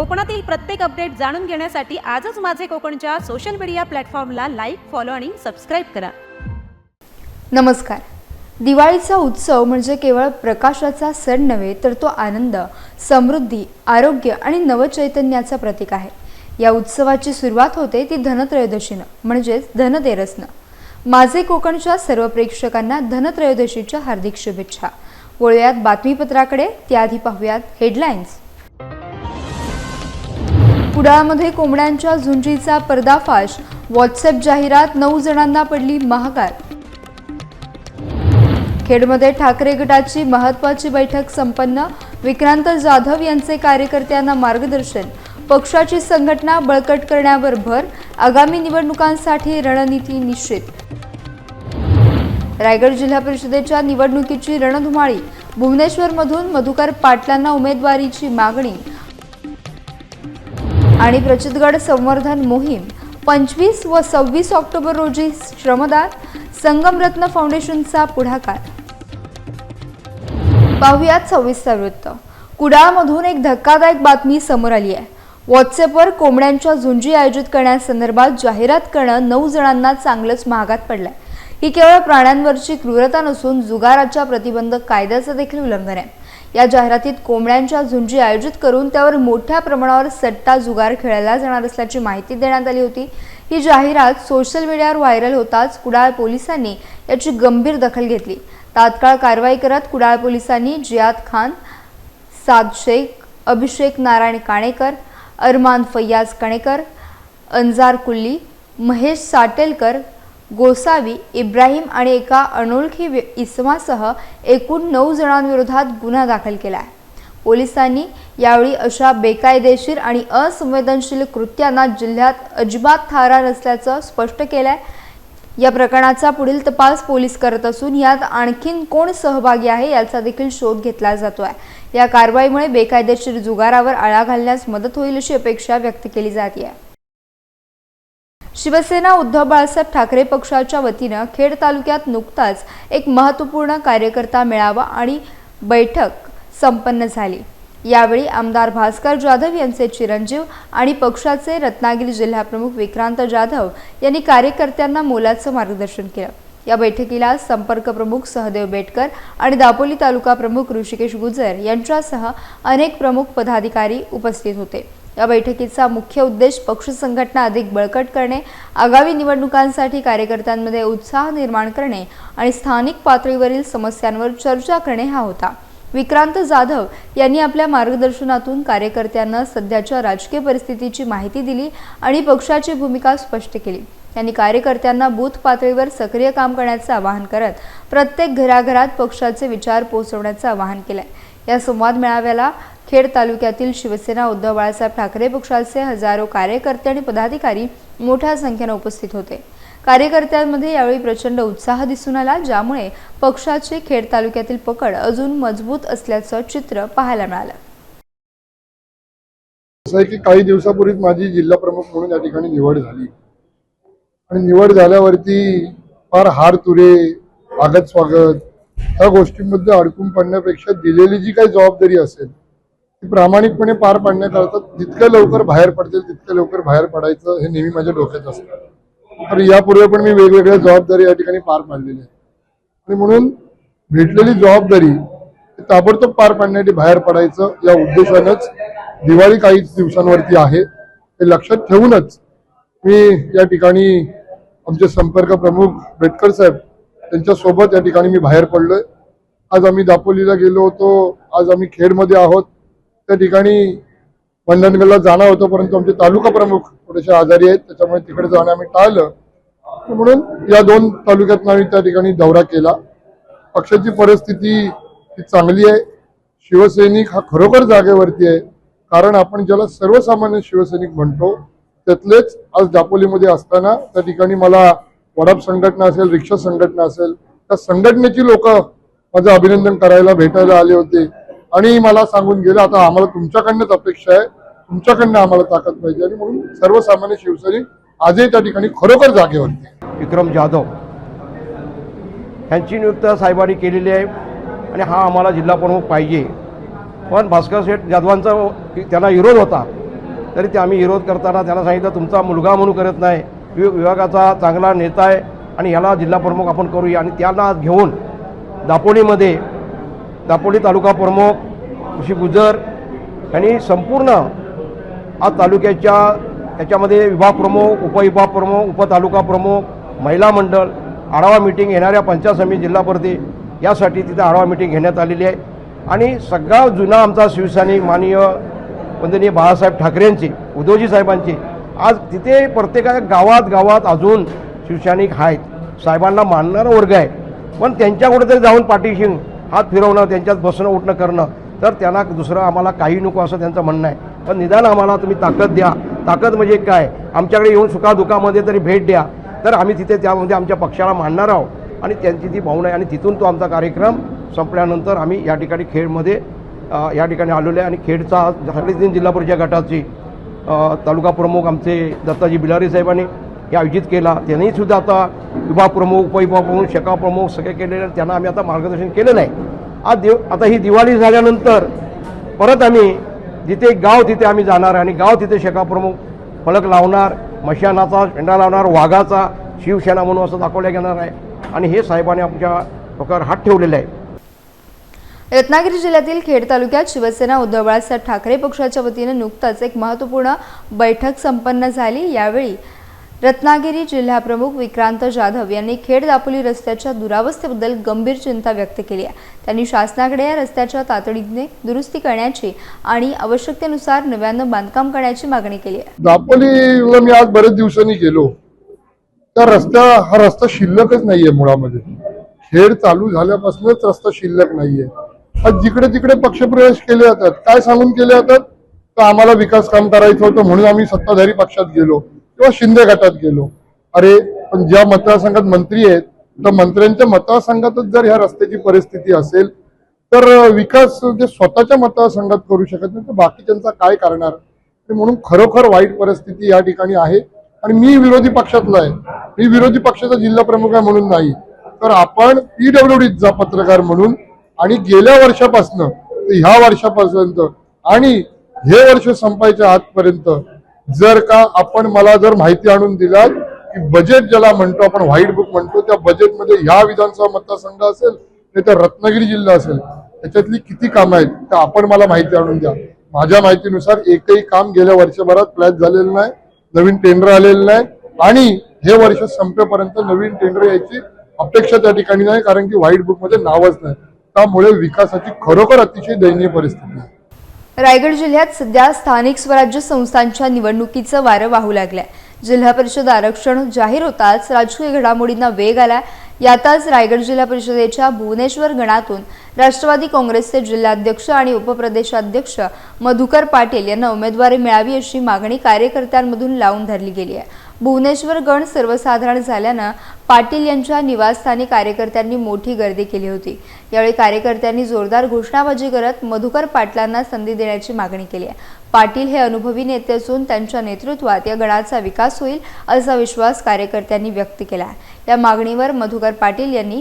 कोकणातील प्रत्येक अपडेट जाणून घेण्यासाठी आजच माझे कोकणच्या सोशल मीडिया प्लॅटफॉर्मला लाईक फॉलो आणि सबस्क्राईब करा. नमस्कार. दिवाळीचा उत्सव म्हणजे केवळ प्रकाशाचा सण नव्हे तर तो आनंद समृद्धी आरोग्य आणि नवचैतन्याचा प्रतीक आहे. या उत्सवाची सुरुवात होते ती धनत्रयोदशीनं म्हणजेच धनतेरसनं. माझे कोकणच्या सर्व प्रेक्षकांना धनत्रयोदशीच्या हार्दिक शुभेच्छा. वळूयात बातमीपत्राकडे त्याआधी पाहूयात हेडलाईन्स कुडाळमध्ये कोंबड्यांच्या झुंजीचा पर्दाफाश. व्हॉट्सअप जाहिरात नऊ जणांना पडली महाकार. खेडमध्ये ठाकरे गटाची महत्वाची बैठक संपन्न. विक्रांत जाधव यांचे कार्यकर्त्यांना मार्गदर्शन. पक्षाची संघटना बळकट करण्यावर भर. आगामी निवडणुकांसाठी रणनीती निश्चित. रायगड जिल्हा परिषदेच्या निवडणुकीची रणधुमाळी. भुवनेश्वरमधून मधुकर पाटलांना उमेदवारीची मागणी. आणि प्रचितगड संवर्धन मोहीम पंचवीस व सव्वीस ऑक्टोबर रोजी श्रमदान संगमरत्न फाउंडेशनचा पुढाकार. पाहुयात सविस्तर वृत्त. कुडाळमधून एक धक्कादायक बातमी समोर आली आहे. व्हॉट्सअपवर कोंबड्यांच्या झुंजी आयोजित करण्यासंदर्भात जाहिरात करणं नऊ जणांना चांगलंच महागात पडलंय. ही केवळ प्राण्यांवरची क्रूरता नसून जुगाराच्या प्रतिबंधक कायद्याचं देखील उल्लंघन आहे. या जाहिरातीत कोंबड्यांच्या झुंजी आयोजित करून त्यावर मोठ्या प्रमाणावर सट्टा जुगार खेळला जाणार असल्याची माहिती देण्यात आली होती. ही जाहिरात सोशल मीडियावर व्हायरल होताच कुडाळ पोलिसांनी याची गंभीर दखल घेतली. तात्काळ कारवाई करत कुडाळ पोलिसांनी जियाद खान साद शेख अभिषेक नारायण काणेकर अरमान फैयाज कणेकर अंजार कुल्ली महेश साटेलकर गोसावी इब्राहिम आणि एका अनोळखी इसमासह एकूण नऊ जणांविरोधात गुन्हा दाखल केला आहे पोलिसांनी यावेळी अशा बेकायदेशीर आणि असंवेदनशील कृत्यांना जिल्ह्यात अजिबात थारा नसल्याचं स्पष्ट केलंय. या प्रकरणाचा पुढील तपास पोलीस करत असून यात आणखीन कोण सहभागी आहे याचा देखील शोध घेतला जातो आहे या कारवाईमुळे बेकायदेशीर जुगारावर आळा घालण्यास मदत होईल अशी अपेक्षा व्यक्त केली जाते आहे. शिवसेना उद्धव बाळासाहेब ठाकरे पक्षाच्या वतीनं खेड तालुक्यात नुकताच एक महत्त्वपूर्ण कार्यकर्ता मेळावा आणि बैठक संपन्न झाली. यावेळी आमदार भास्कर जाधव यांचे चिरंजीव आणि पक्षाचे रत्नागिरी जिल्हाप्रमुख विक्रांत जाधव यांनी कार्यकर्त्यांना मोलाचं मार्गदर्शन केलं. या बैठकीला संपर्क प्रमुख सहदेव बेटकर आणि दापोली तालुका प्रमुख ऋषिकेश गुजर यांच्यासह अनेक प्रमुख पदाधिकारी उपस्थित होते. या बैठकीचा मुख्य उद्देश पक्ष संघटना अधिक बळकट करणे आगामी निवडणुकांसाठी कार्यकर्त्यांमध्ये उत्साह निर्माण करणे आणि स्थानिक पातळीवरील समस्यांवर चर्चा करणे हा होता. विक्रांत जाधव यांनी आपल्या मार्गदर्शनातून कार्यकर्त्यांना सध्याच्या राजकीय परिस्थितीची माहिती दिली आणि पक्षाची भूमिका स्पष्ट केली. त्यांनी कार्यकर्त्यांना बूथ पातळीवर सक्रिय काम करण्याचं आवाहन करत प्रत्येक घराघरात पक्षाचे विचार पोहोचवण्याचं आवाहन केलंय. या संवाद मेळाव्याला खेड तालुक्यातील शिवसेना उद्धव बाळासाहेब ठाकरे पक्षाचे हजारो कार्यकर्ते आणि पदाधिकारी मोठ्या संख्येनं उपस्थित होते. कार्यकर्त्यांमध्ये यावेळी प्रचंड उत्साह दिसून आला ज्यामुळे पक्षाचे खेड तालुक्यातील पकड अजून मजबूत असल्याचं चित्र पाहायला मिळालं. असं आहे की काही दिवसापूर्वीच माझी जिल्हा प्रमुख म्हणून या ठिकाणी निवड झाली. आणि निवड झाल्यावरती फार हार तुरे स्वागत स्वागत ह्या गोष्टींमध्ये अडकून पडण्यापेक्षा दिलेली जी काही जबाबदारी असेल ती प्रामाणिकपणे पार पाडण्याकरता जितक्या लवकर बाहेर पडतील तितक्या लवकर बाहेर पडायचं हे नेहमी माझ्या डोक्यात असतं. तर यापूर्वी पण मी वेगवेगळ्या जबाबदारी या ठिकाणी पार पाडलेली आहे आणि म्हणून भेटलेली जबाबदारी ताबडतोब पार पाडण्यासाठी बाहेर पडायचं या उद्देशानंच दिवाळी काही दिवसांवरती आहे. हे लक्षात ठेवूनच मी या ठिकाणी आमचे संपर्क प्रमुख बेटकर साहेब त्यांच्यासोबत या ठिकाणी मी बाहेर पडलोय. आज आम्ही दापोलीला गेलो होतो. आज आम्ही खेडमध्ये आहोत. त्या ठिकाणी मंडणगडला जाणार होतो परंतु आमचे तालुका प्रमुख थोडेसे आजारी आहेत त्याच्यामुळे तिकडे जाणं आम्ही टाळलं. म्हणून या दोन तालुक्यात आम्ही त्या ठिकाणी दौरा केला. पक्षाची परिस्थिती ही चांगली आहे. शिवसैनिक हा खरोखर जागेवरती आहे कारण आपण ज्याला सर्वसामान्य शिवसैनिक म्हणतो त्यातलेच आज दापोलीमध्ये असताना त्या ठिकाणी मला वडाप संघटना असेल रिक्षा संघटना असेल त्या संघटनेची लोक माझं अभिनंदन करायला भेटायला आले होते. आणि मला सांगून गेलं आता आम्हाला तुमच्याकडनंच अपेक्षा आहे. तुमच्याकडनं आम्हाला ताकद पाहिजे आणि म्हणून सर्वसामान्य शिवसैनिक आजही त्या ठिकाणी खरोखर जागेवरती विक्रम जाधव ह्यांची नियुक्त साहेबांनी केलेली आहे आणि हा आम्हाला जिल्हाप्रमुख पाहिजे. पण भास्कर शेठ जाधवांचा त्यांना विरोध होता. तरी ते आम्ही विरोध करताना त्यांना सांगितलं तुमचा मुलगा म्हणून करत नाही. वि- विभागाचा चांगला नेता आहे आणि ह्याला जिल्हाप्रमुख आपण करूया. आणि त्याला घेऊन दापोलीमध्ये दापोली तालुका प्रमुख ऋषी गुजर यांनी संपूर्ण आज तालुक्याच्या याच्यामध्ये विभाग प्रमुख उपविभाग प्रमुख उपतालुका प्रमुख महिला मंडळ आढावा मिटिंग येणाऱ्या पंचायत समिती जिल्हा यासाठी तिथं आढावा मिटिंग घेण्यात आलेली आहे. आणि सगळा जुना आमचा शिवसैनिक माननीय वंदनीय बाळासाहेब ठाकरेंचे उद्धवजी साहेबांचे आज तिथे प्रत्येका गावात गावात अजून शिवसैनिक आहेत. साहेबांना मानणारा वर्ग आहे. पण त्यांच्या कुठेतरी जाऊन पाठीशी हात फिरवणं त्यांच्यात बसणं उठणं करणं तर त्यांना दुसरं आम्हाला काही नको असं त्यांचं म्हणणं आहे. पण निदान आम्हाला तुम्ही ताकद द्या. ताकद म्हणजे काय? आमच्याकडे येऊन सुखादुखामध्ये तरी भेट द्या. तर आम्ही तिथे त्यामध्ये आमच्या पक्षाला मांडणार आहोत. आणि त्यांची ती भावना आहे. आणि तिथून तो आमचा कार्यक्रम संपल्यानंतर आम्ही या ठिकाणी खेडमध्ये या ठिकाणी आलेलो आहे. आणि खेडचा तीन जिल्हा परिषद गटाची तालुका प्रमुख आमचे दत्ताजी बिलारी साहेबांनी हे आयोजित केला. त्यांनी सुद्धा आता विभाग प्रमुख उपविभाग प्रमुख प्रमुख सगळे केलेले त्यांना आम्ही आता मार्गदर्शन केलेलं आहे आज दिव आता ही दिवाळी झाल्यानंतर परत आम्ही जिथे गाव तिथे आम्ही जाणार आणि गाव तिथे शेखाप्रमुख फलक लावणार मशानाचा झेंडा लावणार वाघाचा शिवसेना म्हणून असं दाखवल्या गेणार आहे. आणि हे साहेबांनी आमच्या डोक्यावर हात ठेवलेला आहे रत्नागिरी जिल्ह्यातील खेड तालुक्यात शिवसेना उद्धव बाळासाहेब ठाकरे पक्षाच्या वतीनं नुकताच एक महत्त्वपूर्ण बैठक संपन्न झाली. यावेळी रत्नागिरी जिल्हाप्रमुख विक्रांत जाधव यांनी खेड दापोली रस्त्याच्या दुरावस्थेबद्दल गंभीर चिंता व्यक्त केली आहे. त्यांनी शासनाकडे या रस्त्याच्या तातडीने दुरुस्ती करण्याची आणि आवश्यकतेनुसार नव्यानं बांधकाम करण्याची मागणी केली आहे. दापोलीला मी आज बरेच दिवसांनी गेलो. त्या रस्ता हा रस्ता शिल्लकच नाहीये मुळामध्ये. खेड चालू झाल्यापासूनच रस्ता शिल्लक नाहीये. आज जिकडे तिकडे पक्षप्रवेश केले जातात. काय सांगून केले जातात? तर आम्हाला विकास काम करायचं होतं म्हणून आम्ही सत्ताधारी पक्षात गेलो. किंवा शिंदे गटात गेलो. अरे पण ज्या मतदारसंघात मंत्री आहेत तर मंत्र्यांच्या मतदारसंघातच जर ह्या रस्त्याची परिस्थिती असेल तर विकास जे स्वतःच्या मतदारसंघात करू शकत नाही तर बाकीच्यांचा काय करणार? म्हणून खरोखर वाईट परिस्थिती या ठिकाणी आहे. आणि मी विरोधी पक्षातला आहे. मी विरोधी पक्षाचा जिल्हा प्रमुख आहे म्हणून नाही. तर आपण पीडब्ल्यूडीचा पत्रकार म्हणून आणि गेल्या वर्षापासनं ह्या वर्षापर्यंत आणि हे वर्ष संपायच्या आजपर्यंत जर का आपण मला जर माहिती आणून दिलात की बजेट ज्याला म्हणतो आपण व्हाईट बुक म्हणतो त्या बजेटमध्ये ह्या विधानसभा मतदारसंघ असेल नाही तर रत्नागिरी जिल्हा असेल त्याच्यातली किती कामं आहेत तर आपण मला माहिती आणून द्या. माझ्या माहितीनुसार एकही काम गेल्या वर्षभरात फ्लॅश झालेलं नाही नवीन टेंडर आलेलं नाही आणि हे वर्ष संपेपर्यंत नवीन टेंडर यायची अपेक्षा त्या ठिकाणी नाही कारण की व्हाईट बुकमध्ये नावच नाही. त्यामुळे विकासाची खरोखर अतिशय दयनीय परिस्थिती आहे. रायगड जिल्ह्यात सध्या स्थानिक स्वराज्य संस्थांच्या निवडणुकीचं वारं वाहू लागलंय. जिल्हा परिषद आरक्षण जाहीर होताच राजकीय घडामोडींना वेग आला यातच रायगड जिल्हा परिषदेच्या भुवनेश्वर गणातून राष्ट्रवादी काँग्रेसचे जिल्हाध्यक्ष आणि उपप्रदेशाध्यक्ष मधुकर पाटील यांना उमेदवारी मिळावी अशी मागणी कार्यकर्त्यांमधून लावून धरली गेली आहे. भुवनेश्वर गण सर्वसाधारण झाल्यानं पाटील यांच्या निवासस्थानी कार्यकर्त्यांनी मोठी गर्दी केली होती. यावेळी कार्यकर्त्यांनी जोरदार घोषणाबाजी करत मधुकर पाटलांना संधी देण्याची मागणी केली आहे. पाटील हे अनुभवी नेते असून त्यांच्या नेतृत्वात या गणाचा विकास होईल असा विश्वास कार्यकर्त्यांनी व्यक्त केला या मागणीवर मधुकर पाटील यांनी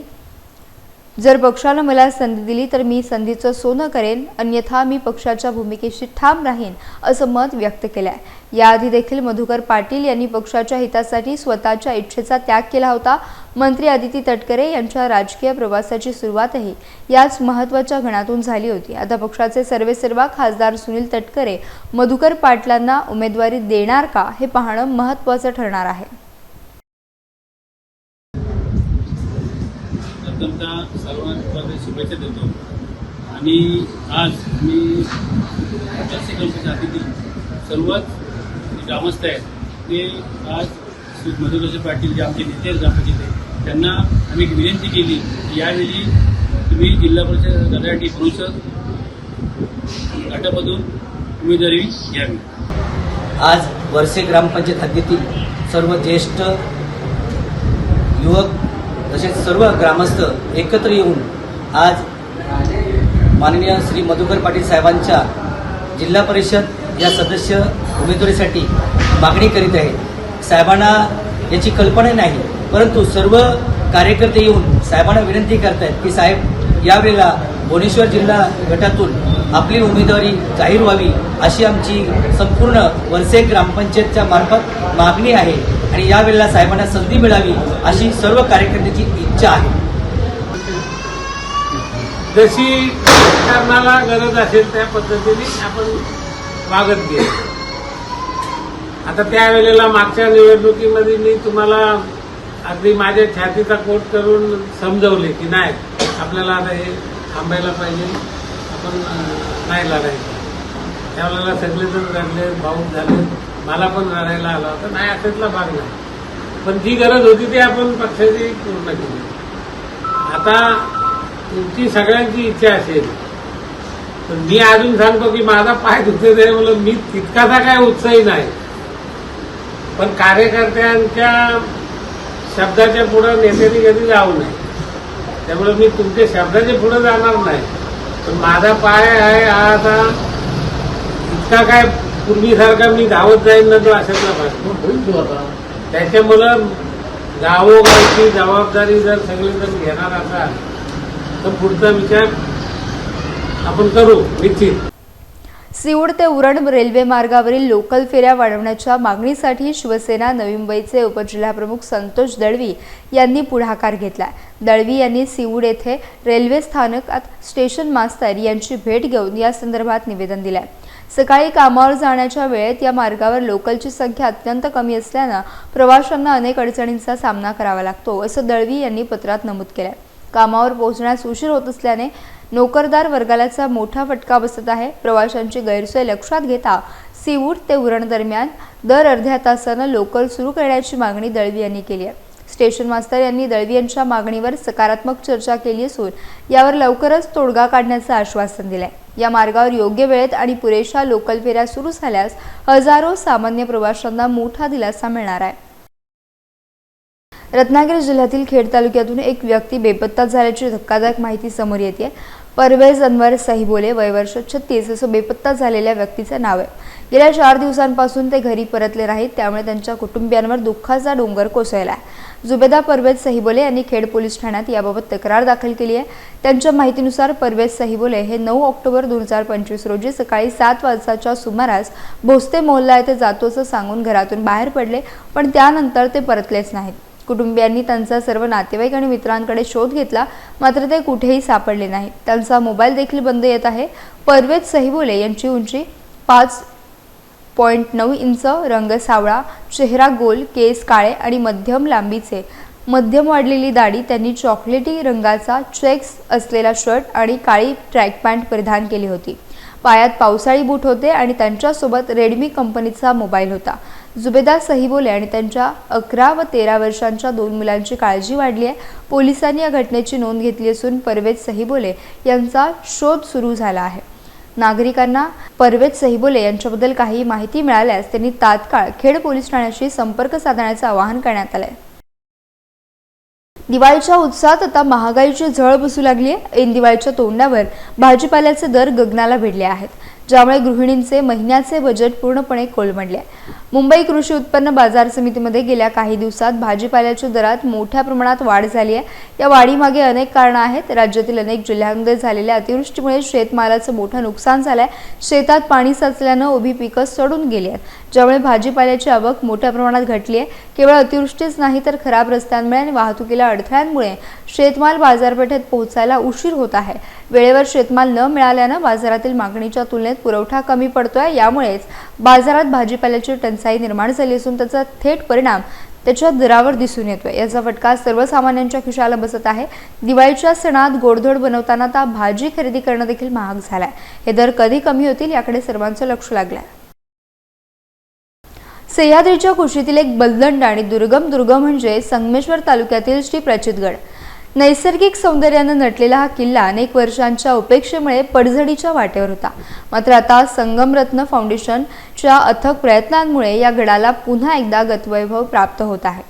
जर पक्षानं मला संधी दिली तर मी संधीचं सोनं करेन अन्यथा मी पक्षाच्या भूमिकेशी ठाम राहीन असं मत व्यक्त केलं आहे याआधी देखील मधुकर पाटील यांनी पक्षाच्या हितासाठी स्वतःच्या इच्छेचा त्याग केला होता. मंत्री आदिती तटकरे यांच्या राजकीय प्रवासाची सुरुवातही याच महत्त्वाच्या गणातून झाली होती. आता पक्षाचे सर्वेसर्वा खासदार सुनील तटकरे मधुकर पाटलांना उमेदवारी देणार का हे पाहणं महत्त्वाचं ठरणार आहे. प्रथमतः सर्वांना शुभेच्छा देतो. आणि आज मी प्रशासकीय कंपनीच्या अतिथी सर्वच जे ग्रामस्थ आहेत ते आज श्री मधुकर पाटील जे आमचे नेते आहेत ग्रामपंचायत त्यांना आम्ही एक विनंती केली की यावेळी तुम्ही जिल्हा परिषद गटासाठी परिषद गटामधून उमेदवारी घ्यावी. आज वर्षे ग्रामपंचायत हद्दीतील सर्व ज्येष्ठ युवक तसेच सर्व ग्रामस्थ एकत्र येऊन आज माननीय श्री मधुकर पाटील साहेबांच्या जिल्हा परिषद या सदस्य उमेदवारीसाठी मागणी करीत आहे. साहेबांना याची कल्पना नाही परंतु सर्व कार्यकर्ते येऊन साहेबांना विनंती करत आहेत की साहेब यावेळेला भुवनेश्वर जिल्हा गटातून आपली उमेदवारी जाहीर व्हावी अशी आमची संपूर्ण वरसे ग्रामपंचायतच्या मार्फत मागणी आहे. आणि यावेळेला साहेबांना संधी मिळावी अशी सर्व कार्यकर्त्यांची इच्छा आहे. जशी राजकारणाला गरज असेल त्या पद्धतीने आपण वागत घे आता त्यावेळेला मागच्या निवडणुकीमध्ये मी तुम्हाला अगदी माझ्या छातीचा कोट करून समजवले की नाही आपल्याला आता हे थांबायला पाहिजे आपण नाही लढायचं. त्यावेळेला सगळेजण रडले भाऊक झाले. मला पण रडायला आला होता. नाही अशातला भाग नाही. पण जी गरज होती ती आपण पक्षाची पूर्ण केली. आता तुमची सगळ्यांची इच्छा असेल. तर मी अजून सांगतो की माझा पाय दुखते ते म्हणून मी तितकासा काय उत्साही नाही. पण कार्यकर्त्यांच्या शब्दाच्या पुढं नेत्यांनी कधी जाऊ नये. त्यामुळे मी तुमच्या शब्दाच्या पुढे जाणार नाही. पण माझा पाय आहे हा आता इतका काय पूर्वीसारखा मी धावत जाईन ना तो अशातला भाग. त्याच्यामुळं गावोगावची जबाबदारी जर सगळेजण घेणार असाल तर पुढचा विचार आपण करू निश्चित. सिऊड ते उरण रेल्वे मार्गावरील लोकल फेऱ्या वाढवण्याच्या मागणीसाठी शिवसेना नवी मुंबईचे उपजिल्हाप्रमुख संतोष दळवी यांनी पुढाकार घेतला दळवी यांनी सिऊड येथे रेल्वे स्थानकात स्टेशन मास्तर यांची भेट घेऊन या संदर्भात निवेदन दिलंय. सकाळी कामावर जाण्याच्या वेळेत या मार्गावर लोकलची संख्या अत्यंत कमी असल्यानं प्रवाशांना अनेक अडचणींचा सामना करावा लागतो असं दळवी यांनी पत्रात नमूद केलंय. कामावर पोहोचण्यास उशीर होत असल्याने नोकरदार वर्गालाचा मोठा फटका बसत आहे. प्रवाशांची गैरसोय लक्षात घेता सिवूर ते उरण दरम्यान दर अर्ध्या तासानं लोकल सुरू करण्याची मागणी दळवी यांनी केली आहे. स्टेशन मास्तर यांनी दळवी यांच्या मागणीवर सकारात्मक चर्चा केली असून यावर लवकरच तोडगा काढण्याचं आश्वासन दिलंय. या मार्गावर योग्य वेळेत आणि पुरेशा लोकल फेऱ्या सुरू झाल्यास हजारो सामान्य प्रवाशांना मोठा दिलासा मिळणार आहे. रत्नागिरी जिल्ह्यातील खेड तालुक्यातून एक व्यक्ती बेपत्ता झाल्याची धक्कादायक माहिती समोर येते परवेज अनवर सहिबोले वय वर्ष छत्तीस असं बेपत्ता झालेल्या व्यक्तीचं नाव आहे. गेल्या चार दिवसांपासून ते घरी परतले नाहीत त्यामुळे त्यांच्या कुटुंबियांवर दुःखाचा डोंगर कोसळला आहे जुबेदा परवेज सहिबोले यांनी खेड पोलीस ठाण्यात याबाबत तक्रार दाखल केली आहे. त्यांच्या माहितीनुसार परवेज सहिबोले हे नऊ ऑक्टोबर दोन हजार पंचवीस रोजी सकाळी सात वाजताच्या सुमारास भोसते मोहल्ला येथे जातो असं सांगून घरातून बाहेर पडले पण त्यानंतर ते परतलेच नाहीत. कुटुंबियांनी त्यांचा सर्व नातेवाईक आणि मित्रांकडे शोध घेतला मात्र ते कुठेही सापडले नाही त्यांचा मोबाईल देखील बंद येत आहे. परवेज सहिबोले यांची उंची पाच पॉईंट नऊ इंच रंग सावळा चेहरा गोल केस काळे आणि मध्यम लांबीचे. मध्यम वाढलेली दाढी त्यांनी चॉकलेटी रंगाचा चेक्स असलेला शर्ट आणि काळी ट्रॅक पॅन्ट परिधान केली होती. पायात पावसाळी बूट होते आणि त्यांच्यासोबत रेडमी कंपनीचा मोबाईल होता. जुबेदार सहीबोले आणि त्यांच्या अकरा व तेरा वर्षांच्या दोन मुलांची काळजी वाढली आहे. पोलिसांनी या घटनेची नोंद घेतली असून परवेज सहीबोले यांचा शोध सुरू झाला आहे. नागरिकांना परवेज सहिबोले यांच्याबद्दल काही माहिती मिळाल्यास त्यांनी तात्काळ खेड पोलीस ठाण्याशी संपर्क साधण्याचं आवाहन करण्यात आलंय. दिवाळीच्या उत्साहात आता महागाईची झळ बसू लागली आहे ऐन दिवाळीच्या तोंडावर भाजीपाल्याचे दर गगनाला भिडले आहेत. ज्यामुळे गृहिणींचे महिन्याचे बजेट पूर्णपणे कोलमडले आहे. मुंबई कृषी उत्पन्न बाजार समितीमध्ये गेल्या काही दिवसात भाजीपाल्याच्या दरात मोठ्या प्रमाणात वाढ झाली आहे. या वाढीमागे अनेक कारणं आहेत. राज्यातील अनेक जिल्ह्यांमध्ये झालेल्या अतिवृष्टीमुळे शेतमालाचं मोठं नुकसान झालं आहे शेतात पाणी साचल्यानं उभी पिकं सडून गेली आहेत. ज्यामुळे भाजीपाल्याची आवक मोठ्या प्रमाणात घटली आहे. केवळ अतिवृष्टीच नाही तर खराब रस्त्यांमुळे आणि वाहतुकीला अडथळ्यांमुळे शेतमाल बाजारपेठेत पोहोचायला उशीर होत आहे. वेळेवर शेतमाल न मिळाल्यानं बाजारातील मागणीच्या तुलनेत पुरवठा कमी पडतोय. यामुळेच बाजारात भाजीपाल्याची टंचाई निर्माण झाली असून त्याचा थेट परिणाम त्याच्या दरावर दिसून येतोय. याचा फटका सर्वसामान्यांच्या खिशाला बसत आहे. दिवाळीच्या सणात गोडधोड बनवताना आता भाजी खरेदी करणं देखील महाग झालाय. हे दर कधी कमी होतील याकडे सर्वांचं लक्ष लागलंय. सह्याद्रीच्या कुशीतील एक बलदंड आणि दुर्गम दुर्ग म्हणजे संगमेश्वर तालुक्यातील श्री प्रचितगड. नैसर्गिक सौंदर्यानं नटलेला हा किल्ला अनेक वर्षांच्या उपेक्षेमुळे पडझडीच्या वाटेवर होता. मात्र आता संगमरत्न फाउंडेशनच्या अथक प्रयत्नांमुळे या गडाला पुन्हा एकदा गतवैभव प्राप्त होत आहे.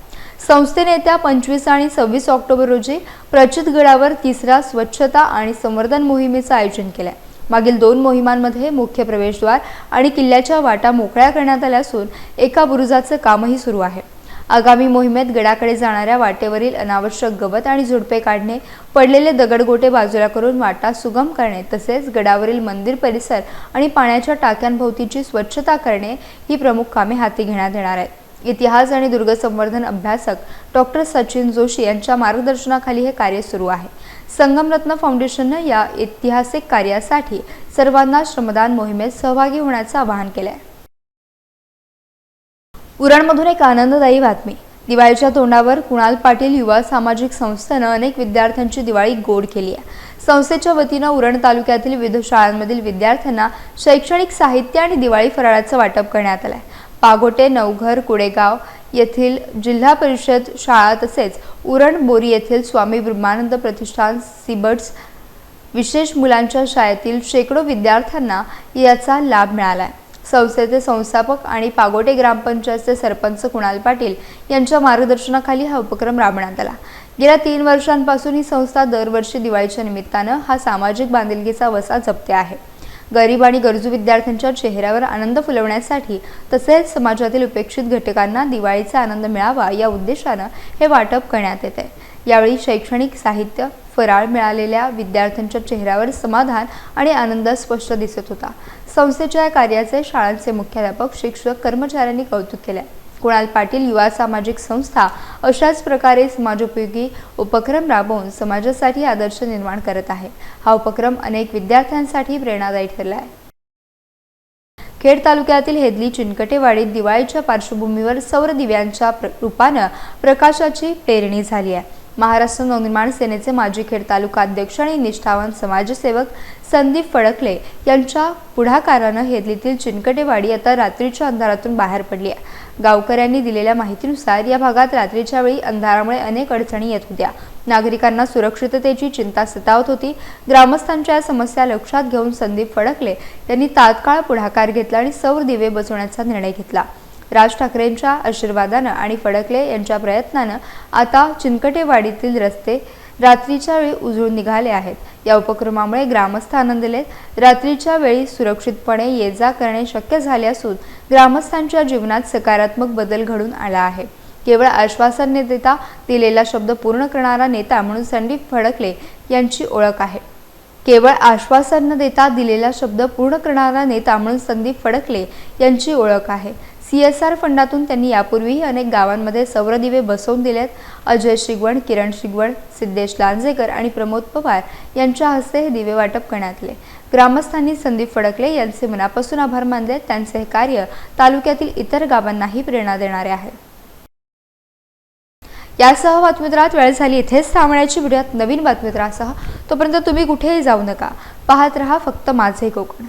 संस्थेने येत्या पंचवीस आणि सव्वीस ऑक्टोबर रोजी प्रचित गडावर तिसरा स्वच्छता आणि संवर्धन मोहिमेचं आयोजन केलं आहे मागील दोन मोहिमांमध्ये मुख्य प्रवेशद्वार आणि किल्ल्याच्या वाटा मोकळ्या करण्यात आल्या असून एका बुरुजाचं कामही सुरू आहे. आगामी मोहिमेत गडाकडे जाणाऱ्या वाटेवरील अनावश्यक गवत आणि झुडपे काढणे पडलेले दगडगोटे बाजूला करून वाटा सुगम करणे तसेच गडावरील मंदिर परिसर आणि पाण्याच्या टाक्यांभोवतीची स्वच्छता करणे ही प्रमुख कामे हाती घेण्यात येणार आहेत. इतिहास आणि दुर्ग संवर्धन अभ्यासक डॉक्टर सचिन जोशी यांच्या मार्गदर्शनाखाली हे कार्य सुरू आहे. संगमरत्न फाउंडेशननं या ऐतिहासिक कार्यासाठी सर्वांना श्रमदान मोहिमेत सहभागी होण्याचं आवाहन केलं आहे उरणमधून एक आनंददायी बातमी. दिवाळीच्या तोंडावर कुणाल पाटील युवा सामाजिक संस्थेनं अनेक विद्यार्थ्यांची दिवाळी गोड केली आहे. संस्थेच्या वतीनं उरण तालुक्यातील विविध शाळांमधील विद्यार्थ्यांना शैक्षणिक साहित्य आणि दिवाळी फराळाचं वाटप करण्यात आलं आहे पागोटे नवघर कुडेगाव येथील जिल्हा परिषद शाळा तसेच उरण बोरी येथील स्वामी ब्रह्मानंद प्रतिष्ठान सिबर्ट्स विशेष मुलांच्या शाळेतील शेकडो विद्यार्थ्यांना याचा लाभ मिळाला आहे संस्थेचे संस्थापक आणि पागोटे ग्रामपंचायतचे सरपंच कुणाल पाटील यांच्या मार्गदर्शनाखाली हा उपक्रम राबवण्यात आला. गेल्या तीन वर्षांपासून ही संस्था दरवर्षी दिवाळीच्या निमित्तानं हा सामाजिक बांधिलकीचा वसा जपते आहे. गरीब आणि गरजू विद्यार्थ्यांच्या चेहऱ्यावर आनंद फुलवण्यासाठी तसेच समाजातील उपेक्षित घटकांना दिवाळीचा आनंद मिळावा या उद्देशानं हे वाटप करण्यात येते यावेळी शैक्षणिक साहित्य फराळ मिळालेल्या विद्यार्थ्यांच्या चेहऱ्यावर समाधान आणि आनंद स्पष्ट दिसत होता. संस्थेच्या या कार्याचे शाळांचे मुख्याध्यापक शिक्षक कर्मचाऱ्यांनी कौतुक केले. कुणाल पाटील युवा सामाजिक संस्था अशाच प्रकारे समाजोपयोगी उपक्रम राबवून समाजासाठी आदर्श निर्माण करत आहे. हा उपक्रम अनेक विद्यार्थ्यांसाठी प्रेरणादायी ठरला आहे खेड तालुक्यातील हेदली चिनकटेवाडीत दिवाळीच्या पार्श्वभूमीवर सौर दिव्यांच्या प्र- रूपानं प्रकाशाची पेरणी झाली आहे. महाराष्ट्र नवनिर्माण सेनेचे माजी खेड तालुका अध्यक्ष आणि निष्ठावान समाजसेवक संदीप फडकले यांच्या पुढाकारानं हेदलीतील चिनकटेवाडी आता रात्रीच्या अंधारातून बाहेर पडली आहे. गावकऱ्यांनी दिलेल्या माहितीनुसार या भागात रात्रीच्या वेळी अंधारामुळे अनेक अडचणी येत होत्या. नागरिकांना सुरक्षिततेची चिंता सतावत होती. ग्रामस्थांच्या या समस्या लक्षात घेऊन संदीप फडकले यांनी तात्काळ पुढाकार घेतला आणि सौर दिवे बसवण्याचा निर्णय घेतला. राज ठाकरेंच्या आशीर्वादानं आणि फडकले यांच्या प्रयत्नानं आता चिनकटेवाडीतील रस्ते रात्रीच्या वेळी उजळून निघाले आहेत. या उपक्रमामुळे ग्रामस्थ आनंदलेत रात्रीच्या वेळी सुरक्षितपणे ये जा करणे शक्य झाले असून ग्रामस्थांच्या जीवनात सकारात्मक बदल घडून आला आहे. केवळ आश्वासन न देता दिलेला शब्द पूर्ण करणारा नेता म्हणून संदीप फडकले यांची ओळख आहे. केवळ आश्वासन न देता दिलेला शब्द पूर्ण करणारा नेता म्हणून संदीप फडकले यांची ओळख आहे. सी एस आर फंडातून त्यांनी यापूर्वीही अनेक गावांमध्ये सौरदिवे बसवून दिलेत. अजय शिगवण किरण शिगवण सिद्धेश लांजेकर आणि प्रमोद पवार यांच्या हस्ते हे दिवे वाटप करण्यात आले. ग्रामस्थांनी संदीप फडकले यांचे मनापासून आभार मानले. त्यांचे हे कार्य तालुक्यातील इतर गावांनाही प्रेरणा देणारे आहे. यासह बातमीत्रात वेळ झाली. इथेच थांबण्याची व्हिडिओत नवीन बातमीत्रासह तोपर्यंत तुम्ही कुठेही जाऊ नका. पाहत रहा फक्त माझे कोकण.